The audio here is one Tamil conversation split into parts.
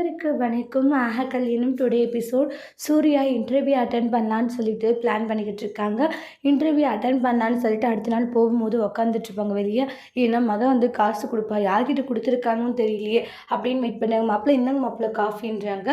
அனைவருக்கு வணக்கம். ஆக எனும் today episode Surya interview attend பண்ணலான்னு சொல்லிட்டு பிளான் பண்ணிக்கிட்டு இருக்காங்க. இன்டர்வியூ அட்டன் பண்ணலான்னு சொல்லிட்டு அடுத்த நாள் போகும்போது உக்காந்துட்டு இருப்பாங்க வெளியே. ஏன்னா மகன் வந்து காசு கொடுப்பா. யார்கிட்ட கொடுத்துருக்காங்கன்னு தெரியலையே அப்படின்னு வெயிட் பண்ணாங்க. மாப்பிள்ளை என்னங்க மாப்பிள்ளை காஃபின்றாங்க?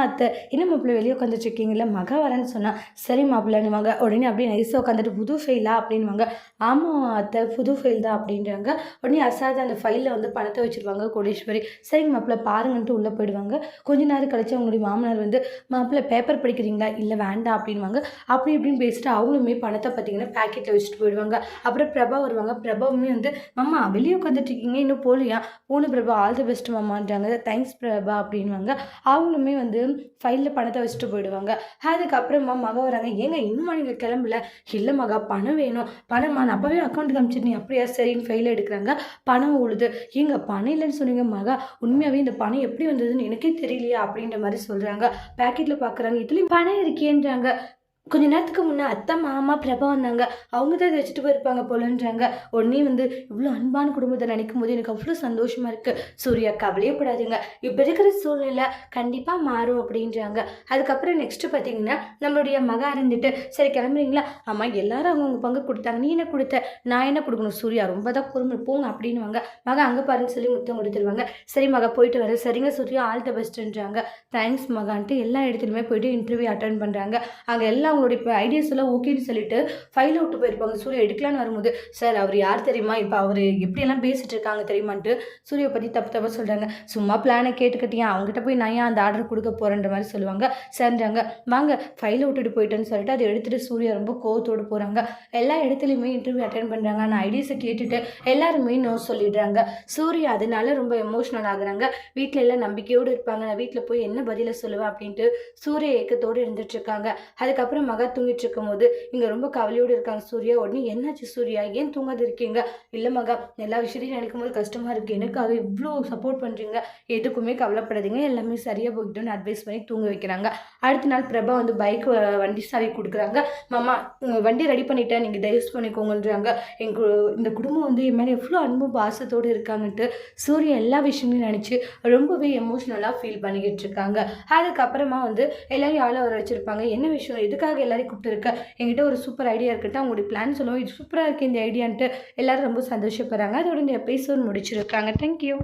அத்தை என்ன மாப்பிள்ளை வெளியே உட்காந்துட்டு இருக்கீங்களா மக வரேன்னு சொன்னால் சரி மாப்பிள்ளைன்னுவாங்க. உடனே அப்படியே நைஸாக உட்காந்துட்டு புது ஃபெயிலா அப்படின்வாங்க ஆமாம் அத்தை புது ஃபெயில் தான் அப்படின்றாங்க. உடனே அசாத அந்த ஃபைலில் வந்து பணத்தை வச்சுருவாங்க கோடீஸ்வரி. சரிங்க மாப்பிள்ளை பாருங்கன்ட்டு உள்ளே போயிடுவாங்க. கொஞ்ச நேரம் கழிச்சு அவங்களுடைய மாமனார் வந்து மாப்பிள்ளை பேப்பர் படிக்கிறீங்களா? இல்லை வேண்டாம் அப்படின்வாங்க அப்படி இப்படின்னு பேசிட்டு அவங்களுமே பணத்தை பார்த்தீங்கன்னா பேக்கெட்டில் வச்சுட்டு போயிடுவாங்க. அப்புறம் பிரபா வருவாங்க. பிரபாவுமே வந்து மாமா வெளியே உட்காந்துட்டு இருக்கீங்க. இன்னும் போகலையா? போன பிரபா. ஆல் தி பெஸ்ட் மாமான்றாங்க. தேங்க்ஸ் பிரபா அப்படின்வாங்க அவங்களுமே வந்து ஃபைலில் பணத்தை வச்சுட்டு போயிடுவாங்க. அதுக்கப்புறமா மக வராங்க. ஏங்க இன்னுமா நீங்கள் கிளம்பல? இல்லை மகா. பணம் வேணும். பணமா? நான் அப்போவே அக்கௌண்ட்டுக்கு காமிச்சிருந்தேன் அப்படியா? சரின்னு ஃபைல் எடுக்கிறாங்க. பணம் உழுது ஏங்க பணம் இல்லைன்னு சொன்னீங்க மகா. உண்மையாகவே இந்த பணம் எப்படி வந்ததுன்னு எனக்கு தெரியலையா அப்படின்ற மாதிரி சொல்கிறாங்க பேக்கெட்டில் பார்க்குறாங்க இதுலேயும் பணம் இருக்கேன்றாங்க. கொஞ்ச நேரத்துக்கு முன்னே அத்தை மாமா பிரபா வந்தாங்க. அவங்க தான் இதை வச்சுட்டு போயிருப்பாங்க போலன்றாங்க. உடனே வந்து இவ்வளோ அன்பான குடும்பத்தை நினைக்கும் போது எனக்கு அவ்வளோ சந்தோஷமாக இருக்குது சூர்யா கவலையப்படாதீங்க. இப்போ இருக்கிற சூழ்நிலை கண்டிப்பாக மாறும் அப்படின்றாங்க. அதுக்கப்புறம் நெக்ஸ்ட்டு பார்த்தீங்கன்னா நம்மளுடைய மகா இருந்துட்டு சரி கிளம்புறீங்களா? ஆமாம் எல்லாரும் அவங்கவுங்க பங்கு கொடுத்தாங்க. நீ என்ன கொடுத்த? நான் என்ன கொடுக்கணும் சூர்யா? ரொம்ப தான் பொறுமை. போங்க அப்படின்னுவாங்க. மகா அங்கே பாருன்னு சொல்லி முத்தம் கொடுத்துருவாங்க. சரி மகா போயிட்டு வரேன். சரிங்க சூர்யா. ஆல் த பெஸ்ட்டுன்றாங்க தேங்க்ஸ் மகான்ட்டு எல்லா இடத்துலையுமே போயிட்டு இன்டர்வியூ அட்டன் பண்ணுறாங்க அங்கே எல்லாம் அவங்களுடைய இப்போ ஐடியாஸ் எல்லாம் ஓகேன்னு சொல்லிட்டு ஃபைல் விட்டு போயிருப்பாங்க. சூர்யா எடுக்கலான்னு வரும்போது சார் அவர் யார் தெரியுமா? இப்போ அவர் எப்படியெல்லாம் பேசிட்டு இருக்காங்க தெரியுமான்ட்டு சூர்யா பற்றி தப்பு தப்பாக சொல்கிறாங்க சும்மா பிளானை கேட்டுக்கிட்டியா? அவங்ககிட்ட போய் நான் ஏன் அந்த ஆர்டர் கொடுக்க போகிறேன்ற மாதிரி சொல்லுவாங்க. சரின்றாங்க. வாங்க ஃபைல் விட்டுட்டு போயிட்டேன்னு சொல்லிட்டு அதை எடுத்துகிட்டு சூர்யா ரொம்ப கோவத்தோடு போகிறாங்க எல்லா இடத்துலையுமே இன்டர்வியூ அட்டன் பண்ணுறாங்க ஆனால் ஐடியாஸை கேட்டுட்டு எல்லாருமே நோ சொல்லிடுறாங்க. சூர்யா அதனால ரொம்ப எமோஷ்னல் ஆகுறாங்க. வீட்டில் எல்லாம் நம்பிக்கையோடு இருப்பாங்க. நான் வீட்டில் போய் என்ன பதிலை சொல்லுவேன்? அப்படின்ட்டு சூரிய ஏக்கத்தோடு இருந்துட்டு இருக்காங்க. அதுக்கப்புறம் மகா தூங்கிட்டு இருக்கும்போது இங்கே ரொம்ப கவலையோடு இருக்காங்க. சூர்யா உடனே என்னாச்சு சூர்யா? ஏன் தூங்காது இருக்கீங்க? இல்லை மகா எல்லா விஷயத்தையும் நினைக்கும் போது கஷ்டமாக இருக்குது எனக்காக இவ்வளோ சப்போர்ட் பண்ணுறீங்க எதுக்குமே கவலைப்படாதீங்க. எல்லாமே சரியாக போய்கிட்டோன்னு அட்வைஸ் பண்ணி தூங்க வைக்கிறாங்க. அடுத்த நாள் பிரபா வந்து பைக் வண்டி சாவி கொடுக்குறாங்க. மாமா உங்கள் வண்டி ரெடி பண்ணிட்டேன். நீங்கள் டைவர்ஸ் பண்ணிக்கோங்கன்றாங்க. எங்கள் இந்த குடும்பம் வந்து என் மேலே எவ்வளோ அன்பு பாசத்தோடு இருக்காங்கன்ட்டு சூர்யா எல்லா விஷயங்களையும் நினச்சி ரொம்பவே எமோஷ்னலாக ஃபீல் பண்ணிக்கிட்டு இருக்காங்க. அதுக்கப்புறமா வந்து எல்லாரும் ஆள வர வச்சுருப்பாங்க. என்ன விஷயம்? எதுக்காக எல்லாரையும் கூப்பிட்டுருக்க? என்கிட்ட ஒரு சூப்பர் ஐடியா இருக்கட்டும் அவங்களுடைய பிளான் சொல்லுவோம் இது சூப்பராக இருக்குது இந்த ஐடியான்ட்டு எல்லாரும் ரொம்ப சந்தோஷப்படுறாங்க. அதோட இந்த எபிசோட் முடிச்சிருக்காங்க. தேங்க்யூ